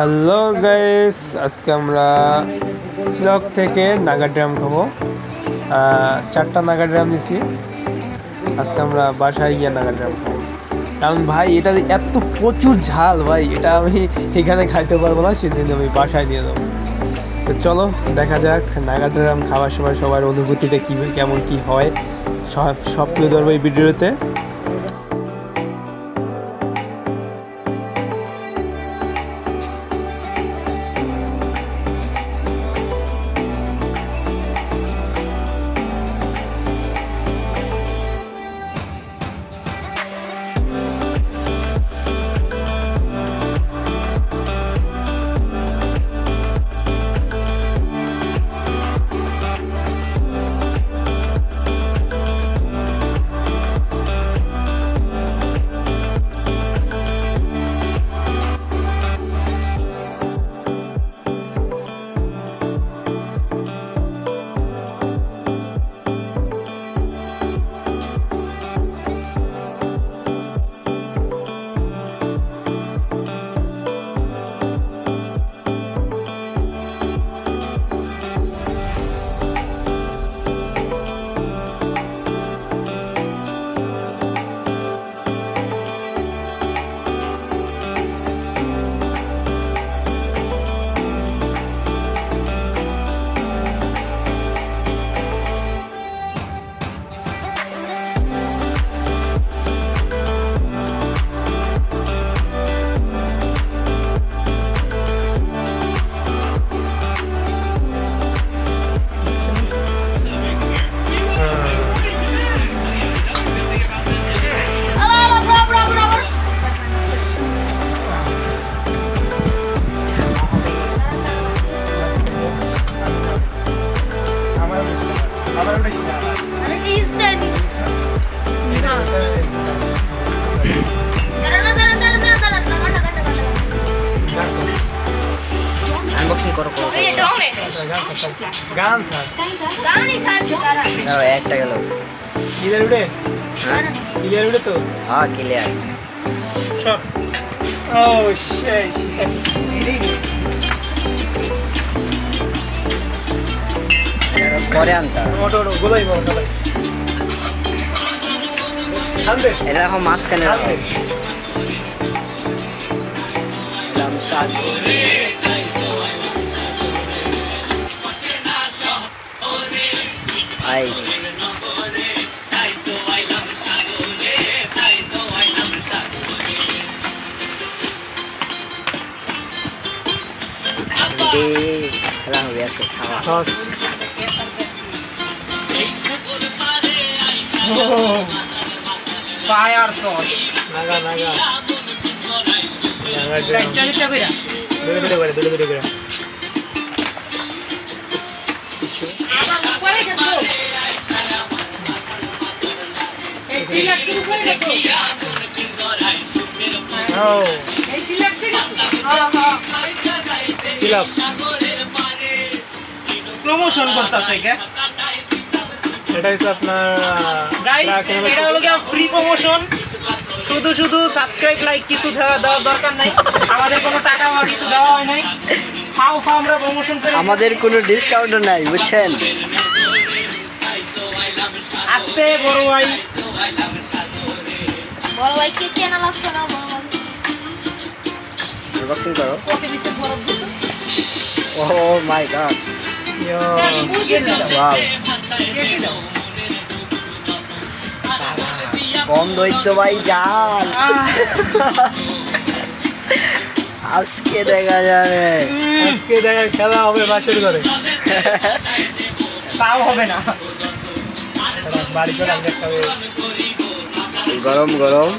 Hello guys আজকে আমরা চিলক থেকে নাগা ড্রাম খাব চারটা নাগা ড্রাম নিছি। আজকে আমরা বাসায় গিয়ে নাগা ড্রাম খাব। কারণ ভাই, এটা এত প্রচুর ঝাল ভাই, এটা আমি এখানে খাইতে পারব না সেদিন আমি বাসায় নিয়ে যাব। তো চলো, দেখা যাক নাগা ড্রাম খাওয়ার সময় সবার অনুভূতিটা কী, কেমন কি হয়। সব সব তুলে ধরবো এই ভিডিওতে। গান স্যার দাঁড়াও একটা গেল ক্লিয়ার উঠে হ্যাঁ ক্লিয়ার উঠে তো ক্লিয়ার shit. পরে আনতা ওটো ওটো গোলাই বড় গোলাই এটা এখন মাঝখানে রাখো দে খেলা হবে আজকে খাওয়া। Sauce. Fire sauce Naga Naga. চারটা দিতে কইরা দুটো দুটো করে দুটো দুটো করে। উপরে সিলাপ প্রমোশন করতেছে কে? এটা হচ্ছে আপনার গাইস এটা হলো কি ফ্রি প্রমোশন শুধু শুধু সাবস্ক্রাইব লাইক কিছু দেওয়া দেওয়ার দরকার নাই। আমাদের কোনো টাকা বা কিছু দেওয়া হয় নাই। ফাও ফাও আমরা প্রমোশন করি আমাদের কোনো ডিসকাউন্ট নাই বুঝছেন? আসতে বড় ভাই। বড় ভাই কে চ্যানেল আসছে না বড় ভাই। করো কেসি দাও ওয়াও কেসি দাও কম দৈত্য ভাই আহ, আজকে দেখা যাবে আজকে দেখা খেলা হবে বাসের ঘরে তাও হবে না বাড়ি করে আগে খাবে গরম গরম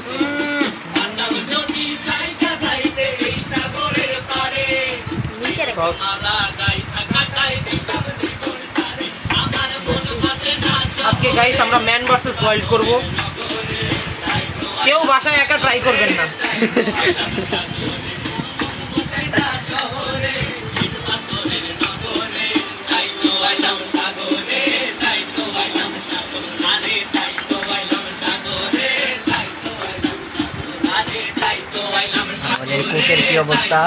সস আজকে গাইস আমরা ম্যান ভার্সেস ওয়াইল্ড করব কেউ বাসায় একা ট্রাই করবেন না আমাদের কুকের কি অবস্থা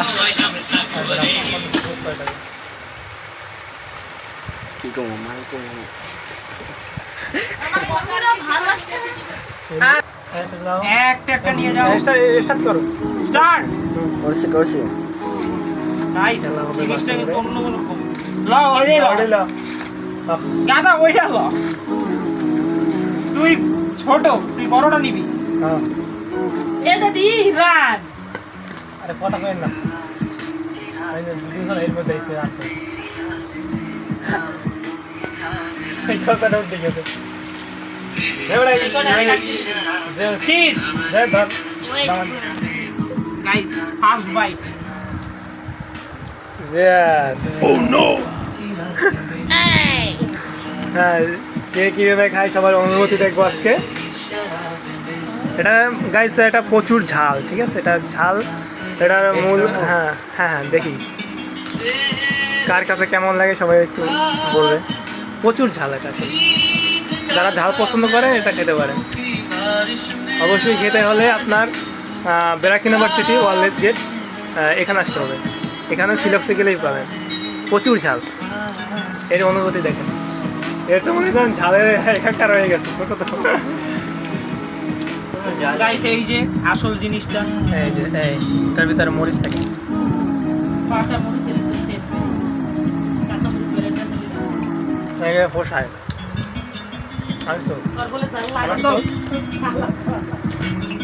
একটা একটা নিয়ে যাও স্টার্ট করো স্টার্ট করছি করছি নাইস জিনিসটা কিন্তু অন্যরকম লাও এই লাও গাদা ওইটা ল তুই ছোট তুই বড়টা নিবি রান আরে কথা কেন না এর মধ্যে এসে রাখতে উঠে গেছে Yes. Oh no. হ্যাঁ কে কীভাবে খায় সবার অনুমতি দেখব আজকে? এটা গাইস এটা প্রচুর ঝাল ঠিক আছে? এটা ঝাল এটার মূল হ্যাঁ হ্যাঁ হ্যাঁ দেখি। কার কাছে কেমন লাগে সবাই একটু বলবে। প্রচুর ঝাল এটা যারা ঝাল পছন্দ করেন এটা খেতে পারেন। অবশ্যই খেতে হলে আপনার ব্র্যাক ইউনিভার্সিটি ওয়ারলেস গেট এখানে আসতে হবে। এখানে সিলক্সে গেলেই পাবেন। প্রচুর ঝাল। এর অনুভূতি দেখেন। এর তো মনে করেন ঝালের একাকার হয়ে গেছে ছোটো তো। গাইস এই যে আসল জিনিসটা এই যে এই এটার ভিতরে মরিচ থাকে কাঁচা মরিচ পোষায়। আর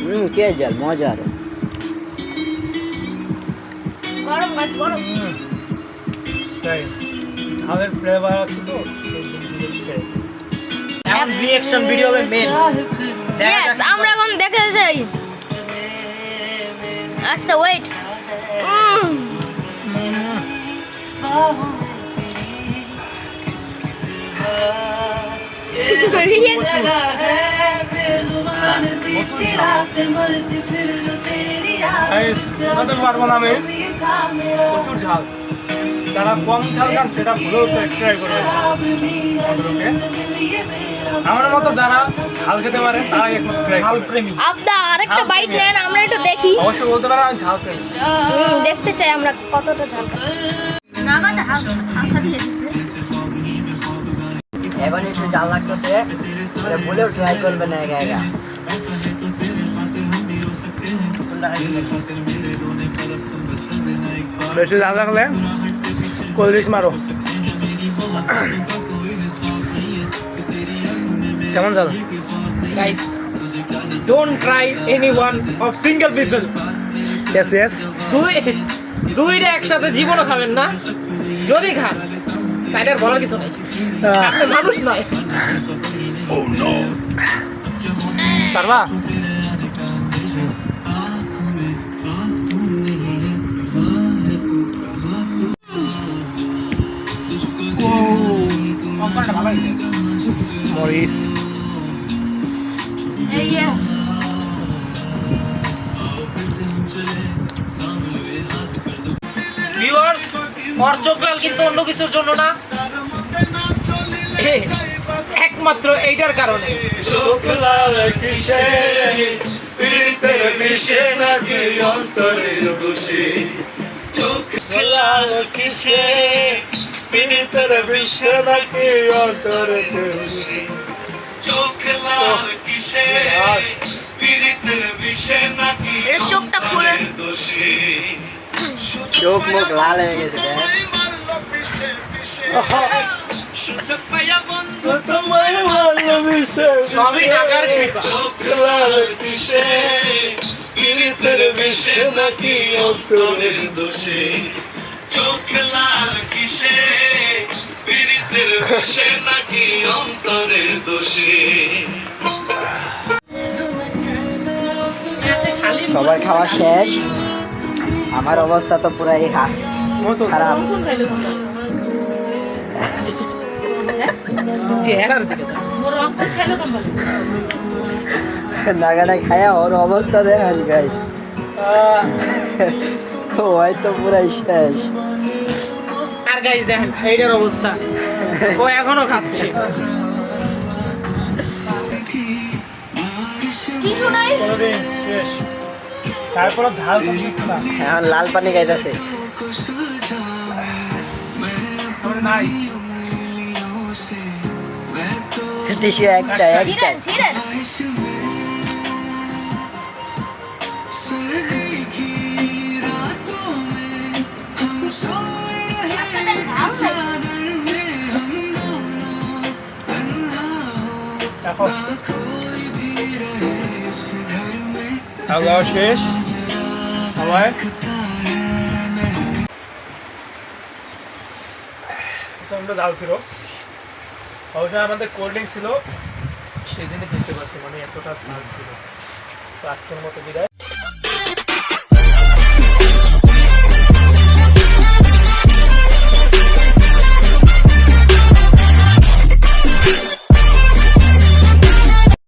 হুম কে জাল? মজার গরম গাছ গরম। সেই ফ্লেভার আছে তো এখন রিঅ্যাকশন ভিডিও হবে মেন ইয়েস আমরা এখন দেখে যাই। আচ্ছা ওয়েট পারব না আমি। প্রচুর ঝাল। যারা কম ঝাল খান সেটা ভুলেও ট্রাই করবে। আমার মতো যারা ঝাল খেতে পারে তারাই একমাত্র ঝাল প্রেমী আরেকটা বাইট নেন আমরা একটু দেখি। অবশ্যই বলতে পারে আমি ঝাল খাই দেখতে চাই আমরা কতটা ঝাল এখন একটু জাল লাগতেছে মানে বলেও ট্রাই করবে না একা একা। বেশি ঝাল লাগলে কোল্ড ড্রিঙ্কস মারো। কেমন ঝাল guys don't try any one of single people yes yes দুই দুইটা একসাথে জীবনও খাবেন না। যদি খান তাই আর বলার কিছু নাই। আপনি মানুষ নয়। পারবা? কোম্পানিটা ভিউয়ার্স চোখ কিন্তু অন্য কিছুর জন্য না। একমাত্র এইটার কারণে। এটা চোখটা খুলে। চোখ মুখ লাল হয়ে গেছে দেখ। সবই টাকার কৃপা। চোখ লাল কিসে পীড়িতের বিষে নাকি অন্তরের দোষে? সবার খাওয়া শেষ। আমার অবস্থা তো পুরাই খারাপ। নাগাটা খায়া ওর অবস্থা দেখেন গাইস ও হয়তো পুরাই শেষ। আর গাইজ দেখেন এইটার অবস্থা। ও এখনও খাচ্ছে। কি শোনাই? শেষ। তারপর ঝাল না। এখন লাল পানি গাইতেছে নাই একটা একটা। খাওয়া শেষ। সবাই প্রচণ্ড জাল ছিল। অবশ্য আমাদের কোল্ড ড্রিঙ্ক ছিল। সেই জন্য খেতে পারছি মানে এতটা ঝাল ছিল। তো আজকের মতো বিদায়।